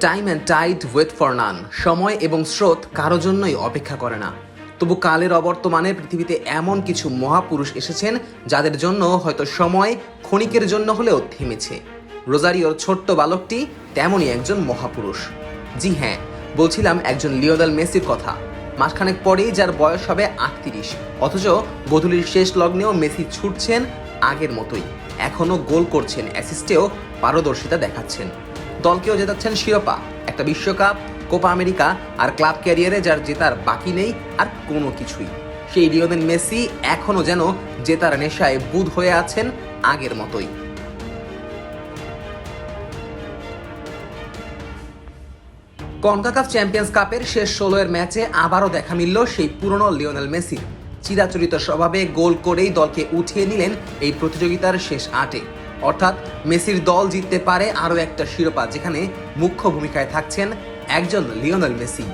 Time and tide wait for none সময় এবং স্রোত কারও জন্যই অপেক্ষা করে না। তবু কালের অবর্তমানে পৃথিবীতে এমন কিছু মহাপুরুষ এসেছেন, যাদের জন্য হয়তো সময় ক্ষণিকের জন্য হলেও থেমেছে। রোজারিওর ছোট্ট বালকটি তেমনই একজন মহাপুরুষ। জি হ্যাঁ বলছিলাম একজন লিওদাল মেসির কথা। মাসখানেক পরেই যার বয়স হবে আটত্রিশ। অথচ গধূলির শেষ লগ্নেও মেসি ছুটছেন আগের মতোই। এখনও গোল করছেন, অ্যাসিস্টেও পারদর্শিতা দেখাচ্ছেন। দলকেও জেতাচ্ছেন শিরোপা। একটা বিশ্বকাপ, কোপা আমেরিকা আর ক্লাব ক্যারিয়ারে যার জেতার বাকি নেই আর কোনো কিছুই। সেই লিওনেল মেসি এখনও যেন জেতার নেশায় বুধ হয়ে আছেন আগের মতোই। কনকাকাফ চ্যাম্পিয়ন্স কাপের শেষ ষোলোয়ের ম্যাচে আবারও দেখা মিলল সেই পুরনো লিওনেল মেসির চিরাচরিত স্বভাবে গোল করেই দলকে উঠিয়ে নিলেন এই প্রতিযোগিতার শেষ আটে। অর্থাৎ মেসির দল জিততে পারে আরও একটা শিরোপা, যেখানে মুখ্য ভূমিকায় থাকছেন একজন লিওনেল মেসি।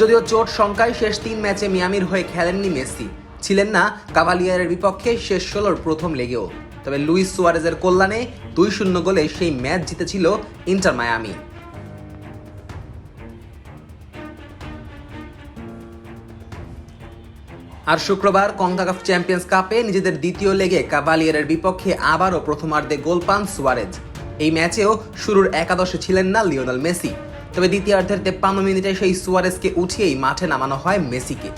যদিও চোট সংখ্যায় শেষ তিন ম্যাচে মিয়ামির হয়ে খেলেননি মেসি, ছিলেন না কাভালিয়ারের বিপক্ষে শেষ ষোলোর প্রথম লেগেও। তবে লুইস সুয়ারেজের কল্যাণে দুই শূন্য গোলে সেই ম্যাচ জিতেছিল ইন্টার মায়ামি। আর শুক্রবার কনকাকাফ চ্যাম্পিয়ন্স কাপে নিজেদের দ্বিতীয় লেগে কাভালিয়ারের বিপক্ষে আবারও প্রথমার্ধে গোল পান সুয়ারেজ। এই ম্যাচেও শুরুর একাদশে ছিলেন না লিওনাল মেসি। তবে দ্বিতীয়ার্ধের তেপ্পান্ন মিনিটে সেই সুয়ারেজকে উঠিয়েই মাঠে নামানো হয় মেসিকে।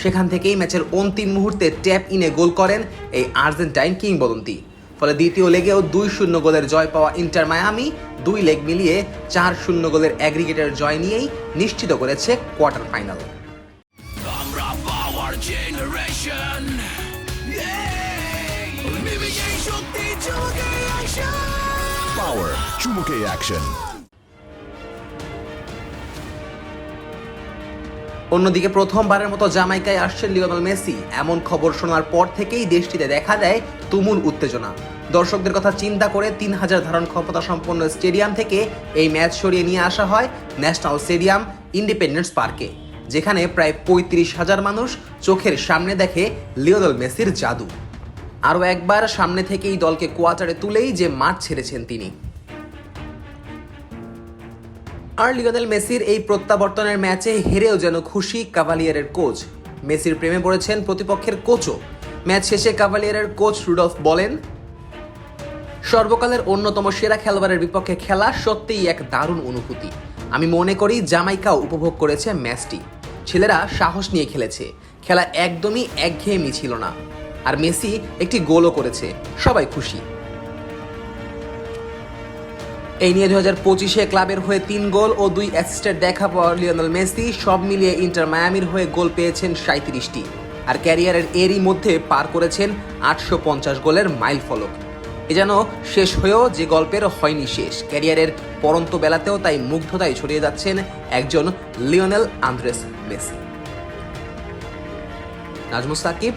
সেখান থেকেই ম্যাচের অন্তিম মুহূর্তে ট্যাপ ইনে গোল করেন এই আর্জেন্টাইন কিংবদন্তি। ফলে দ্বিতীয় লেগেও দুই শূন্য গোলের জয় পাওয়া ইন্টার মায়ামি দুই লেগ মিলিয়ে চার শূন্য গোলের অ্যাগ্রিগেটের জয় নিয়েই নিশ্চিত করেছে কোয়ার্টার ফাইনাল। শক্তি চুকে Power অ্যাকশন অন্যদিকে প্রথমবারের মতো জামাইকায় আসছেন লিওনেল মেসি। এমন খবর শোনার পর থেকেই দেশটিতে দেখা দেয় তুমুল উত্তেজনা। দর্শকদের কথা চিন্তা করে তিন হাজার ধারণ ক্ষমতা সম্পন্ন স্টেডিয়াম থেকে এই ম্যাচ সরিয়ে নিয়ে আসা হয় ন্যাশনাল স্টেডিয়াম ইন্ডিপেন্ডেন্স পার্কে। যেখানে প্রায় পঁয়ত্রিশ হাজার মানুষ চোখের সামনে দেখে লিওনেল মেসির জাদু। আরও একবার সামনে থেকেই দলকে কোয়ার্টারে তুলেই যে মাঠ ছেড়েছেন তিনি। আর লিওনেল মেসির এই প্রত্যাবর্তনের ম্যাচে হেরেও যেন খুশি কাভালিয়ারের কোচ। মেসির প্রেমে পড়েছেন প্রতিপক্ষের কোচও। ম্যাচ শেষে কাভালিয়ারের কোচ রুডলফ বলেন, সর্বকালের অন্যতম সেরা খেলোয়াড়ের বিপক্ষে খেলা সত্যিই এক দারুণ অনুভূতি। আমি মনে করি জামাইকাও উপভোগ করেছে ম্যাচটি। ছেলেরা সাহস নিয়ে খেলেছে। খেলা একদমই একঘেয়েমি ছিল না। আর মেসি একটি গোলও করেছে। সবাই খুশি। এই নিয়ে দুই হাজার পঁচিশে ক্লাবের হয়ে তিন গোল ও দুই অ্যাসিস্টের দেখা পাওয়া লিওনেল মেসি, সব মিলিয়ে ইন্টার মায়ামির হয়ে গোল পেয়েছেন সাঁত্রিশটি আর ক্যারিয়ারের এরই মধ্যে পার করেছেন আটশো পঞ্চাশ গোলের মাইল ফলক। এ যেন শেষ হয়েও যে গল্পের হয়নি শেষ। ক্যারিয়ারের পরন্ত বেলাতেও তাই মুগ্ধতায় ছড়িয়ে যাচ্ছেন একজন Lionel Andres Messi. Nazmus Sakib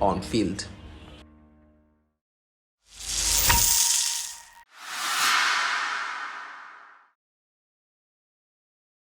on field